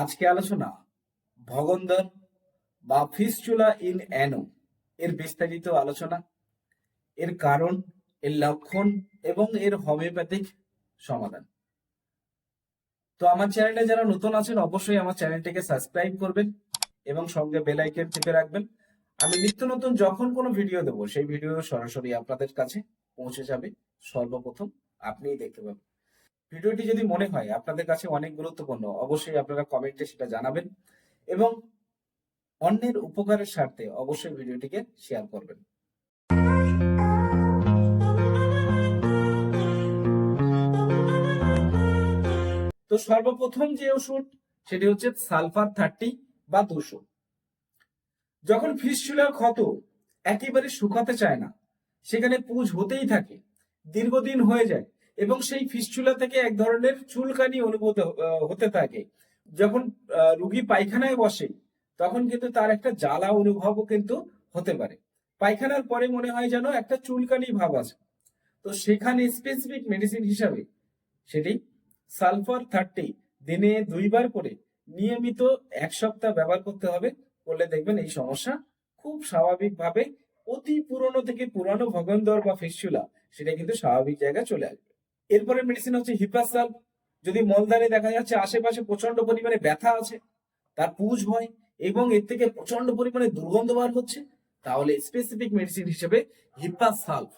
আজকে আলোচনা ভগন্দর বা ফিস্চুলা ইন অ্যানো এর বিস্তারিত আলোচনা, এর কারণ, এর লক্ষণ এবং এর হোমিওপ্যাথিক সমাধান। তো আমার চ্যানেলে যারা নতুন আছেন, অবশ্যই আমার চ্যানেলটিকে সাবস্ক্রাইব করবেন এবং সঙ্গে বেল আইকন টিপে রাখবেন। আমি নিত্য নতুন যখন কোনো ভিডিও দেবো, সেই ভিডিও সরাসরি আপনাদের কাছে পৌঁছে যাবে। সর্বপ্রথম আপনিই দেখতে পাবেন। ভিডিওটি যদি মনে হয় আপনাদের কাছে অনেক গুরুত্বপূর্ণ, অবশ্যই আপনারা কমেন্টে সেটা জানাবেন এবং অন্যের উপকারের স্বার্থে অবশ্যই ভিডিওটিকে শেয়ার করবেন। তো সর্বপ্রথম যে ওষুধ, সেটি হচ্ছে সালফার থার্টি বা দুশো। যখন ফিস্টুলার ক্ষত, একেবারে শুকাতে চায় না, সেখানে পুজ হতেই থাকে, দীর্ঘদিন হয়ে যায় এবং সেই ফিস্টুলা থেকে এক ধরনের চুলকানি অনুভূত হতে থাকে। যখন রুগী পায়খানায় বসে, তখন কিন্তু তার একটা জ্বালা অনুভবও কিন্তু হতে পারে। পায়খানার পরে মনে হয় যেন একটা চুলকানি ভাব আছে। তো সেখানে স্পেসিফিক মেডিসিন হিসাবে সেটি সালফার থার্টি দিনে দুইবার করে নিয়মিত এক সপ্তাহ ব্যবহার করতে হবে। করলে দেখবেন এই সমস্যা খুব স্বাভাবিকভাবে অতি পুরনো থেকে পুরানো ভগন্দর বা ফিস্চুলা সেটা কিন্তু স্বাভাবিক জায়গায় চলে আসবে। এরপরে মেডিসিন হচ্ছে হিপাসাল যদি মলদারে দেখা যাচ্ছে আশেপাশে প্রচণ্ড পরিমাণে ব্যথা আছে, তার পুজ হয় এবং এর থেকে প্রচণ্ড পরিমাণে দুর্গন্ধ বার হচ্ছে, তাহলে স্পেসিফিক মেডিসিন হিসেবে হিপাসালফ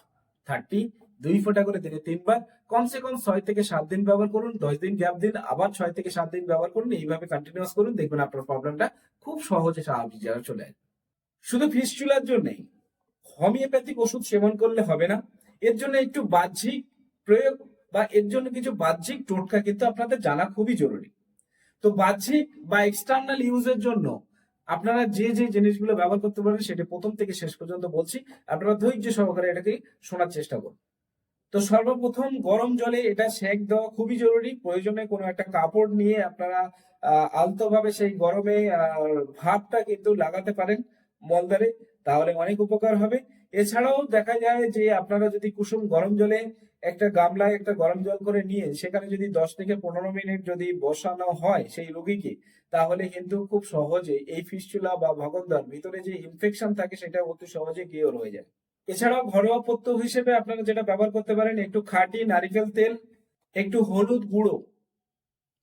থার্টি দুই ফোঁটা করে দিনে তিনবার। কমসে কম ছয় থেকে সাত দিন ব্যবহার করুন, দশ দিন গ্যাপ দিন, আবার ছয় থেকে সাত দিন ব্যবহার করুন, এইভাবে কন্টিনিউয়াস করুন, দেখবেন আপনার প্রবলেমটা খুব সহজে স্বাভাবিক চলে আসবে। শুধু ফিস্চুলার জন্যই হোমিওপ্যাথিক ওষুধ সেবন করলে হবে না, এর জন্য একটু বাহ্যিক প্রয়োগ বা এর জন্য কিছু বাহ্যিক টোটকা কিন্তু আপনাদের জানা খুবই জরুরি। তো বাহ্যিক বা এক্সটার্নাল ইউজের জন্য আপনারা যে যে জিনিসগুলো ব্যবহার করতে পারেন সেটা প্রথম থেকে শেষ পর্যন্ত বলছি। আপনারা ধৈর্য সহকারে এটাকে শোনার চেষ্টা করুন। তো সর্বপ্রথম গরম জলে এটা সেঁক দেওয়া খুবই জরুরি। প্রয়োজনে কোনো একটা কাপড় নিয়ে আপনারা আলতোভাবে সেই গরমে ভাপটা কিন্তু লাগাতে পারেন মলদারে তাহলে অনেক উপকার হবে। এছাড়াও দেখা যায় যে আপনারা যদি কুসুম গরম জলে একটা গামলায় একটা গরম জল করে নিয়ে সেখানে যদি দশ থেকে পনেরো মিনিট যদি বসানো হয় সেই রোগীকে, তাহলে কিন্তু খুব সহজে এই ফিস্চুলা বা ভগন্দর ভিতরে যে ইনফেকশন থাকে সেটা অতি সহজে কিওর হয়ে যায়। এছাড়াও ঘরোয়া পথ্য হিসেবে আপনারা যেটা ব্যবহার করতে পারেন, একটু খাঁটি নারিকেল তেল, একটু হলুদ গুঁড়ো,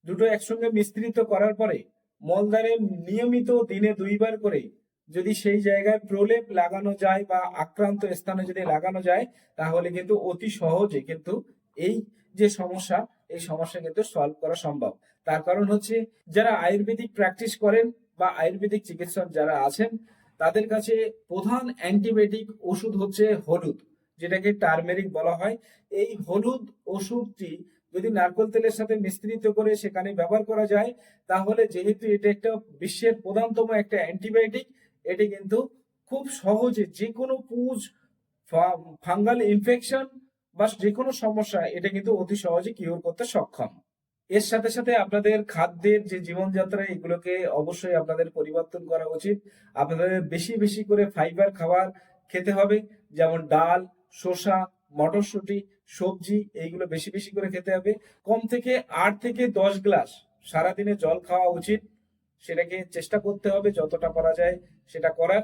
দুটো একসঙ্গে মিশ্রিত করার পরে মলদারে নিয়মিত দিনে দুইবার করে যদি সেই জায়গায় প্রলেপ লাগানো যায় বা আক্রান্ত স্থানে যদি লাগানো যায়, তাহলে কিন্তু অতি সহজে কিন্তু এই যে সমস্যা, এই সমস্যা কিন্তু সলভ করা সম্ভব। তার কারণ হচ্ছে, যারা আয়ুর্বেদিক প্র্যাকটিস করেন বা আয়ুর্বেদিক চিকিৎসক যারা আছেন, তাদের কাছে প্রধান অ্যান্টিবায়োটিক ওষুধ হচ্ছে হলুদ, যেটাকে টার্মেরিক বলা হয়। এই হলুদ ওষুধটি যদি নারকেল তেলের সাথে মিশ্রিত করে সেখানে ব্যবহার করা যায়, তাহলে যেহেতু এটা একটা বিশ্বের প্রধানতম একটা অ্যান্টিবায়োটিক এটি কিন্তু খুব সহজে যে কোনো পুজ ফাঙ্গাল ইনফেকশন বা যে কোনো সমস্যা, এটা কিন্তু অতি সহজে কিওর করতে সক্ষম। এর সাথে সাথে আপনাদের খাদ্যের যে জীবনযাত্রা, এগুলোকে অবশ্যই আপনাদের পরিবর্তন করা উচিত। আপনাদের বেশি বেশি করে ফাইবার খাবার খেতে হবে, যেমন ডাল, শসা, মটরশুঁটি, সবজি, এইগুলো বেশি বেশি করে খেতে হবে। কম থেকে আট থেকে দশ গ্লাস সারাদিনে জল খাওয়া উচিত। সেটাকে চেষ্টা করতে হবে, যতটা করা যায় সেটা করার।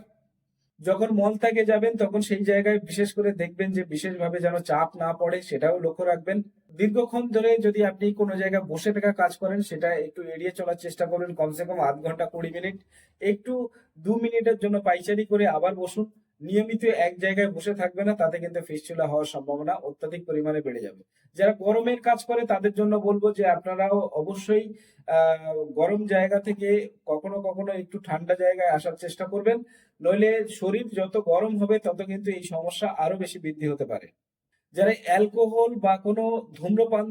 যখন মল থেকে যাবেন, তখন সেই জায়গায় বিশেষ করে দেখবেন যে বিশেষভাবে যেন চাপ না পড়ে, সেটাও লক্ষ্য রাখবেন। দীর্ঘক্ষণ ধরে যদি আপনি কোনো জায়গায় বসে থাকা কাজ করেন, সেটা একটু এড়িয়ে চলার চেষ্টা করুন। কমসে কম আধ ঘণ্টা, কুড়ি মিনিট, একটু দু মিনিটের জন্য পাইচারি করে আবার বসুন। নিয়মিত এক জায়গায় বসে থাকবে না, তাতে কিন্তু ফিস্টুলা হওয়ার সম্ভাবনা অত্যাধিক পরিমাণে বেড়ে যাবে। যারা গরমের কাজ করে, তাদের জন্য বলব যে আপনারাও অবশ্যই গরম জায়গা থেকে কখনো কখনো একটু ঠান্ডা জায়গায় আসার চেষ্টা করবেন। নইলে শরীর যত গরম হবে, তত কিন্তু এই সমস্যা আরও বেশি বৃদ্ধি হতে পারে। যারা অ্যালকোহল বা কোনো ধূম্রপান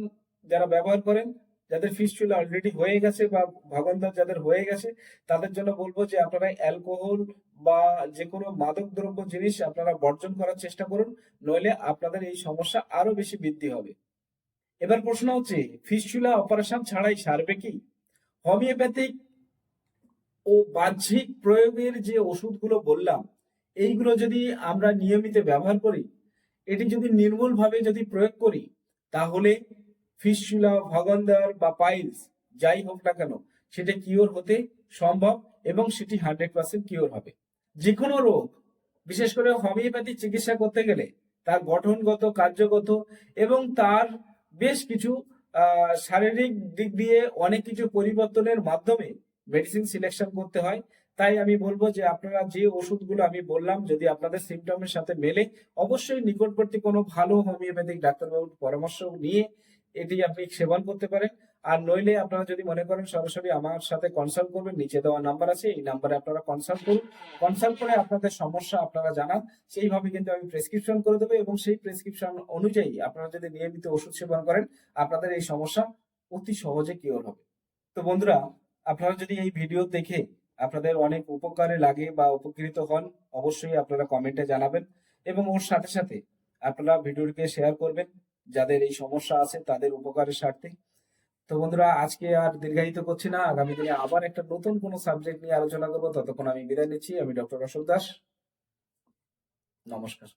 যারা ব্যবহার করেন যাদের ফিস্টুলা অলরেডি হয়ে গেছে বা ভাগন্দর যাদের হয়ে গেছে, তাদের জন্য বলব যে আপনারা অ্যালকোহল বা যে কোনো মাদক দ্রব্য জিনিস আপনারা বর্জন করার চেষ্টা করুন, নইলে আপনাদের এই সমস্যা আরও বেশি বৃদ্ধি হবে। এবার প্রশ্ন হচ্ছে ফিস্টুলা অপারেশন ছাড়াই সারবে কি? হোমিওপ্যাথিক ও বাহ্যিক প্রয়োগের যে ওষুধগুলো বললাম, এইগুলো যদি আমরা নিয়মিত ব্যবহার করি, এটি যদি নির্মূলভাবে যদি প্রয়োগ করি, তাহলে ফিস্টুলা ভগন্দর বা পাইলস, যাই হোক না কেন, সেটা কিওর হতে সম্ভব এবং সেটি হান্ড্রেড পার্সেন্ট কিওর হবে। যে কোনো রোগ, বিশেষ করে হোমিওপ্যাথি চিকিৎসা করতে গেলে, তার গঠনগত, কার্যগত এবং তার বেশ কিছু শারীরিক দিক দিয়ে অনেক কিছু পরিবর্তনের মাধ্যমে মেডিসিন সিলেকশন করতে হয়। তাই আমি বলব যে আপনারা যে ওষুধগুলো আমি বললাম, যদি আপনাদের সিমটমের সাথে মেলে, অবশ্যই নিকটবর্তী কোনো ভালো হোমিওপ্যাথিক ডাক্তারবাবুর পরামর্শ নিয়ে এটি আপনি সেবন করতে পারেন। আর নইলে আপনারা যদি মনে করেন সরাসরি আমার সাথে কনসাল্ট করবেন, নিচে দেওয়া নাম্বার আছে, এই নাম্বারে আপনারা কনসাল্ট করুন। কনসাল্ট করে আপনাদের সমস্যা আপনারা জানান। সেইভাবে কিন্তু আমি প্রেসক্রিপশন করে দেবো এবং সেই প্রেসক্রিপশন অনুযায়ী আপনারা যদি নিয়মিত ওষুধ সেবন করেন, আপনাদের এই সমস্যা অতি সহজে কিওর হবে। তো বন্ধুরা, আপনারা যদি এই ভিডিও দেখে আপনাদের অনেক উপকারে লাগে বা উপকৃত হন, অবশ্যই আপনারা কমেন্টে জানাবেন এবং ওর সাথে সাথে আপনারা ভিডিওটিকে শেয়ার করবেন। যাদের এই সমস্যা আছে তাদের উপকারের স্বার্থে তো বন্ধুরা, আজকে আর দীর্ঘায়িত করছি না। আগামী দিনে আবার একটা নতুন কোনো সাবজেক্ট নিয়ে আলোচনা করব। ততক্ষণ আমি বিদায় নিচ্ছি। আমি ডক্টর অশোক দাস। নমস্কার।